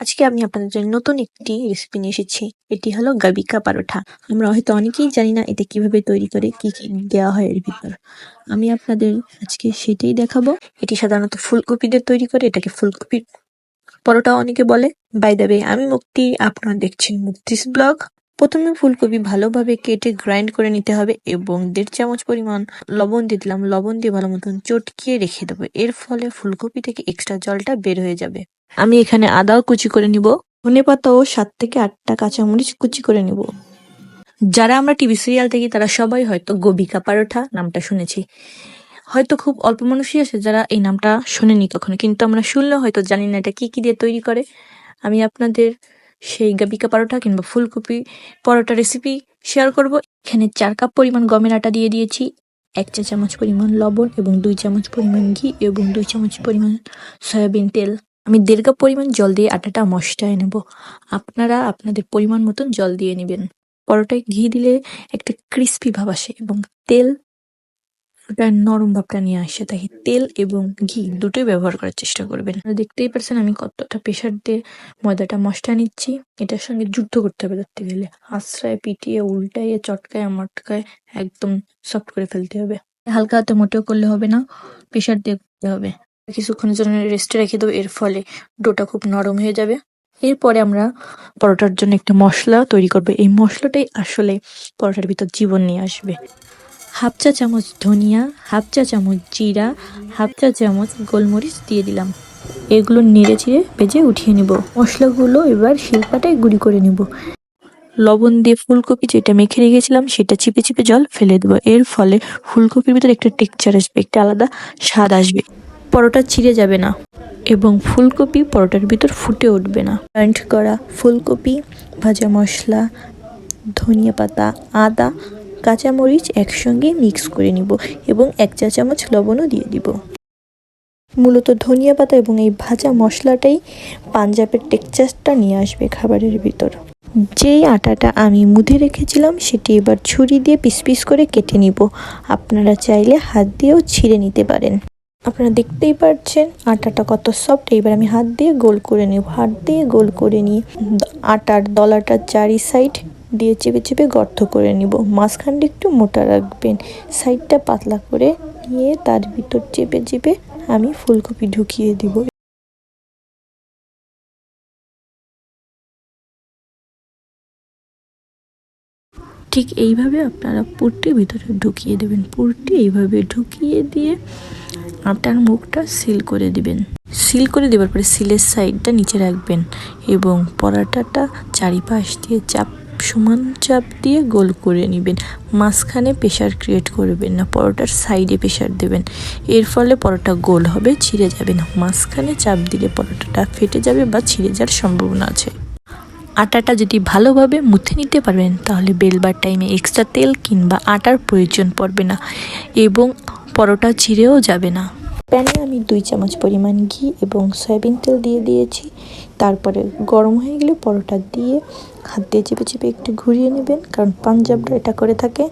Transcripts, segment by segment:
আজকে আমি আপনাদের জন্য নতুন একটি রেসিপি নিয়ে এসেছি। এটি হলো গাবিকা পারোঠা। আমরা হয়তো অনেকেই জানি না এটা কীভাবে তৈরি করে, কি কি দেওয়া হয় এর ভিতর। আমি আপনাদের আজকে সেটাই দেখাবো। এটি সাধারণত ফুলকপি দিয়ে তৈরি করে, এটাকে ফুলকপির পরোটা অনেকে বলে। বাই ওয়ে আমি মুক্তি, আপনারা দেখছেন মুক্তিস ব্লগ। প্রথমে ফুলকপি ভালোভাবে কেটে গ্রাইন্ড করে নিতে হবে এবং দেড় চামচ পরিমাণ লবণ দিয়ে দিলাম। লবণ দিয়ে ভালো মতন চটকিয়ে রেখে দেবো। এর ফলে ফুলকপি থেকে এক্সট্রা জলটা বের হয়ে যাবে। আমি এখানে আদাও কুচি করে নিব। ধনে পাতাও সাত থেকে আটটা কাঁচামরিচ কুচি করে নিব। যারা আমরা টিভি সিরিয়াল দেখি, তারা সবাই হয়তো গোবিকা পারোঠা নামটা শুনেছি। হয়তো খুব অল্প মানুষই আছে যারা এই নামটা শোনেনি কখনো, কিন্তু আমরা শুনলে হয়তো জানি না এটা কি কি দিয়ে তৈরি করে। আমি আপনাদের সেই গাবিকা পরোটা কিংবা ফুলকপি পরোটা রেসিপি শেয়ার করব। এখানে চার কাপ পরিমাণ গমের আটা দিয়ে দিয়েছি, এক চা চামচ পরিমাণ লবণ এবং দুই চামচ পরিমাণ ঘি এবং দুই চামচ পরিমাণ সয়াবিন তেল। আমি কাপ পরিমাণ জল দিয়ে আটাটা মশটায় নেব। আপনারা আপনাদের পরিমাণ মতন জল দিয়ে নেবেন। পরোটায় ঘি দিলে একটা ক্রিস্পি ভাব আসে এবং তেল ওটা নরম ভাবটা নিয়ে আসে। তাই তেল এবং ঘি দুটোই ব্যবহার করার চেষ্টা করবেন। দেখতেই পারছেন আমি কতটা প্রেশার দিয়ে ময়দাটা মশটা নিচ্ছি। এটার সঙ্গে যুদ্ধ করতে হবে ধরতে গেলে। আশ্রয়, পিটিয়ে উল্টাইয়ে চটকায় মটকায় একদম সফট করে ফেলতে হবে। হালকা হাতে মোটেও করলে হবে না। প্রেশার দিয়ে করতে হবে। কিছুক্ষণের জন্য রেস্টে রেখে দেবো। এর ফলে ডোটা খুব নরম হয়ে যাবে। এরপরে আমরা পরোটার জন্য একটা মশলা তৈরি করব। এই মশলাটাই আসলে পরোটার ভিতর জীবন নিয়ে আসবে। হাফ চা চামচ ধনিয়া, হাফ চা চামচ জিরা, হাফ চা চামচ গোলমরিচ দিয়ে দিলাম। এগুলো নেড়ে চিড়ে ভেজে উঠিয়ে নিব। মশলাগুলো এবার শিল্পাটাই গুঁড়ি করে নিব। লবণ দিয়ে ফুলকপি যেটা মেখে রেখেছিলাম, সেটা চিপে চিপে জল ফেলে দেবো। এর ফলে ফুলকপির ভিতরে একটা টেক্সচার আসবে, একটা আলাদা স্বাদ আসবে। পরোটা ছিঁড়ে যাবে না এবং ফুলকপি পরোটার ভিতর ফুটে উঠবে না। গ্রাইন্ড করা ফুলকপি, ভাজা মশলা, ধনিয়া পাতা, আদা, কাঁচামরিচ একসঙ্গে মিক্স করে নিব এবং এক চা চামচ লবণও দিয়ে দিব। মূলত ধনিয়া পাতা এবং এই ভাজা মশলাটাই পাঞ্জাবের টেক্সচারটা নিয়ে আসবে খাবারের ভিতর। যেই আটাটা আমি মুধে রেখেছিলাম সেটি এবার ছুরি দিয়ে পিস পিস করে কেটে নিব। আপনারা চাইলে হাত দিয়েও ছিঁড়ে নিতে পারেন। আপনারা দেখতেই পাচ্ছেন আটাটা কত সফট এবার আমি হাত দিয়ে গোল করে নেব। হাত দিয়ে গোল করে নিয়ে আটার দলাটার চারি সাইড দিয়ে চেপে চেপে গর্ত করে নিব। মাঝখানটা একটু মোটা রাখবেন। সাইডটা পাতলা করে নিয়ে তার ভিতর চেপে চেপে আমি ফুলকপি ঢুকিয়ে দিব। ঠিক এইভাবে আপনারা পুরটি ভিতরে ঢুকিয়ে দেবেন। পুরটি এইভাবে ঢুকিয়ে দিয়ে আটার মুখটা সিল করে দিবেন। সিল করে দেওয়ার পরে সিলের সাইডটা নিচে রাখবেন এবং পরাটাটা চারিপাশ দিয়ে চাপ, সমান চাপ দিয়ে গোল করে নেবেন। মাঝখানে প্রেশার ক্রিয়েট করবেন না, পরোটার সাইডে প্রেশার দেবেন। এর ফলে পরোটা গোল হবে, ছিঁড়ে যাবে না। মাঝখানে চাপ দিলে পরোটাটা ফেটে যাবে বা ছিঁড়ে যাওয়ার সম্ভাবনা আছে। আটাটা যদি ভালোভাবে মুথে নিতে পারবেন, তাহলে বেলবার টাইমে এক্সট্রা তেল কিংবা আটার প্রয়োজন পড়বে না। এবং পরোটা ছিঁড়েও যাবে না। প্যানে আমি দুই চামচ পরিমাণ ঘি এবং সয়াবিন তেল দিয়ে দিয়েছি। তারপরে গরম হয়ে গেলে পরোটা দিয়ে হাত দিয়ে চেপে চেপে একটু ঘুরিয়ে নেবেন, কারণ পাঞ্জাবরা এটা করে থাকে।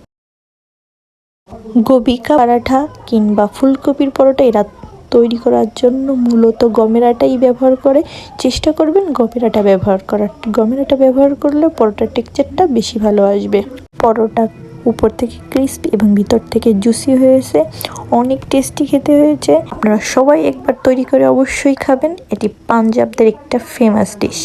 গোবিকা পরাঠা কিংবা ফুলকপির পরোটা এরা তৈরি করার জন্য মূলত গমের আটাই ব্যবহার করে। চেষ্টা করবেন গমের আটা ব্যবহার করার। গমের আটা ব্যবহার করলে পরোটার টেক্সচারটা বেশি ভালো আসবে। পরোটা উপর থেকে ক্রিস্পি এবং ভিতর থেকে জুসি হয়েছে। অনেক টেস্টি খেতে হয়েছে। আপনারা সবাই একবার তৈরি করে অবশ্যই খাবেন। এটি পাঞ্জাবদের একটা ফেমাস ডিশ